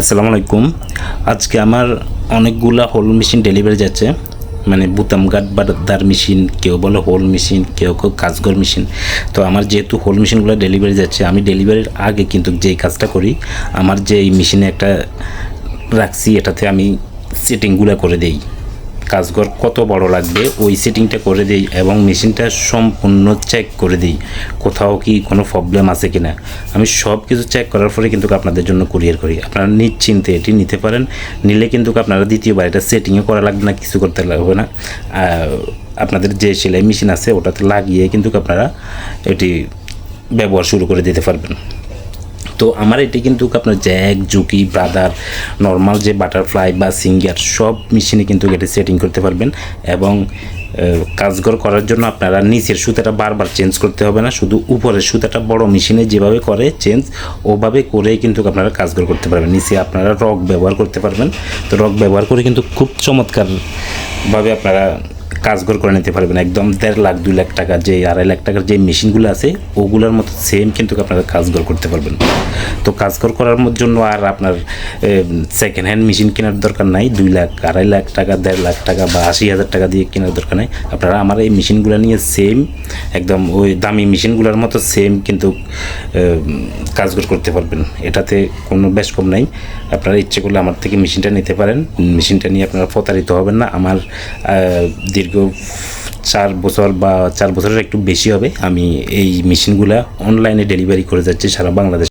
আসসালামু আলাইকুম। আজকে আমার অনেকগুলা হোল মেশিন ডেলিভারি যাচ্ছে। মানে বুতাম গাট বাদার মেশিন, কেউ বলে হোল মেশিন, কেউ কেউ কাজগর মেশিন। তো আমার যেহেতু হোল মেশিনগুলো ডেলিভারি যাচ্ছে, আমি ডেলিভারির আগে কিন্তু যেই কাজটা করি, আমার যে এই মেশিনে একটা রাখছি, এটাতে আমি সেটিংগুলো করে দেই। কাজঘর কত বড় লাগবে, ওই সেটিংটা করে দিই এবং মেশিনটা সম্পূর্ণ চেক করে দিই, কোথাও কি কোনো প্রবলেম আছে কি না আমি সব কিছু চেক করার পরে কিন্তু আপনাদের জন্য কুরিয়ার করি। আপনারা নিশ্চিন্তে এটি নিতে পারেন, নিলে কিন্তু আপনারা দ্বিতীয়বার এটা সেটিংও করা লাগবে না, কিছু করতে লাগবে না। আপনাদের যে সেলাই মেশিন আছে, ওটাতে লাগিয়ে কিন্তু আপনারা এটি ব্যবহার শুরু করে দিতে পারবেন। তো আমার এটি কিন্তু আপনার জ্যাক জুকি ব্রাদার নর্মাল যে বাটারফ্লাই বা সিঙ্গার সব মেশিনে কিন্তু এটি সেটিং করতে পারবেন এবং আহ, কাজঘর করার জন্য আপনারা নিচের সুতাটা বারবার চেঞ্জ করতে হবে না শুধু উপরের সুতাটা বড় মেশিনে যেভাবে করে চেঞ্জ ওভাবে করেই কিন্তু আপনারা কাজঘর করতে পারবেন। নিচে আপনারা রক ব্যবহার করতে পারবেন। তো রক ব্যবহার করে কিন্তু খুব চমৎকারভাবে আপনারা কাজঘর করে নিতে পারবেন। একদম দেড় লাখ, দুই লাখ টাকা যে আড়াই লাখ টাকার যে মেশিনগুলো আছে, ওগুলোর মতো সেম কিন্তু আপনারা কাজঘর করতে পারবেন। তো কাজঘর করার জন্য আর আপনার সেকেন্ড হ্যান্ড মেশিন কেনার দরকার নাই। দুই লাখ, আড়াই লাখ টাকা, দেড় লাখ টাকা বা আশি হাজার টাকা দিয়ে কেনার দরকার নাই। আপনারা আমার এই মেশিনগুলো নিয়ে সেম একদম ওই দামি মেশিনগুলোর মতো সেম কিন্তু কাজঘর করতে পারবেন। এটাতে কোনো বেশ কম নাই। আপনারা ইচ্ছে করলে আমার থেকে মেশিনটা নিতে পারেন। মেশিনটা নিয়ে আপনারা প্রতারিত হবেন না। আমার দীর্ঘ চার বছর বা চার বছরের একটু বেশি হবে, আমি এই মেশিনগুলো অনলাইনে ডেলিভারি করে যাচ্ছি সারা বাংলাদেশ।